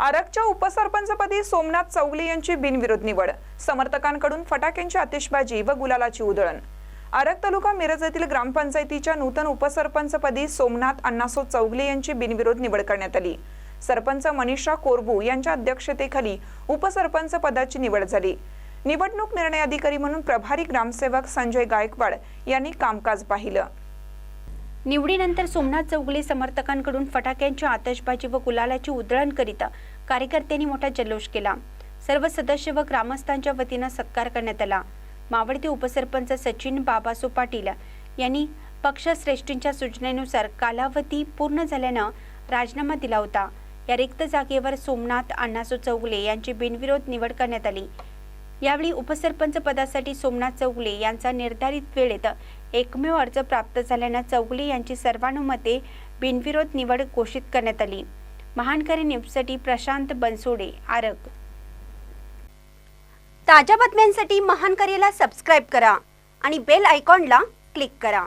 आरगच्या उपसरपंचपदी सोमनाथ चौगले यांची बिनविरोध निवड. समर्थकांकडून फटाक्यांची आतिषबाजी व गुलालाची उधळण. आरग तालुका मिरज येथील ग्रामपंचायतीच्या नूतन उपसरपंचपदी सोमनाथ अण्णासो चौगले यांची बिनविरोध निवड करण्यात आली. सरपंच मनीषा कोरबू यांच्या अध्यक्षतेखाली उपसरपंच पदाची निवड झाली. निवडणूक निर्णय अधिकारी म्हणून प्रभारी ग्रामसेवक संजय गायकवाड यांनी कामकाज पाहिलं. निवडीनंतर सोमनाथ चौगुले समर्थकांकडून फटाक्यांची आतषबाजी व गुलालाची उधळण करीत कार्यकर्त्यांनी मोठा जल्लोष केला. सर्व सदस्य व ग्रामस्थांच्या वतीनं सत्कार करण्यात आला. मावळते उपसरपंच सचिन बाबासो पाटील यांनी पक्षश्रेष्ठींच्या सूचनेनुसार कालावधी पूर्ण झाल्यानं राजीनामा दिला होता. या रिक्त जागेवर सोमनाथ अण्णासो चौगुले यांची बिनविरोध निवड करण्यात आली. यावेळी उपसरपंच पदासाठी सोमनाथ चौगुले यांचा निर्धारित वेळेत एकमेव अर्ज प्राप्त झाल्यानं चौगुले यांची सर्वानुमते बिनविरोध निवड घोषित करण्यात आली. महानकरी न्यूजसाठी प्रशांत बनसोडे आरग. ताज्या बातम्यांसाठी महानकरीला सबस्क्राईब करा आणि बेल आयकॉनला क्लिक करा.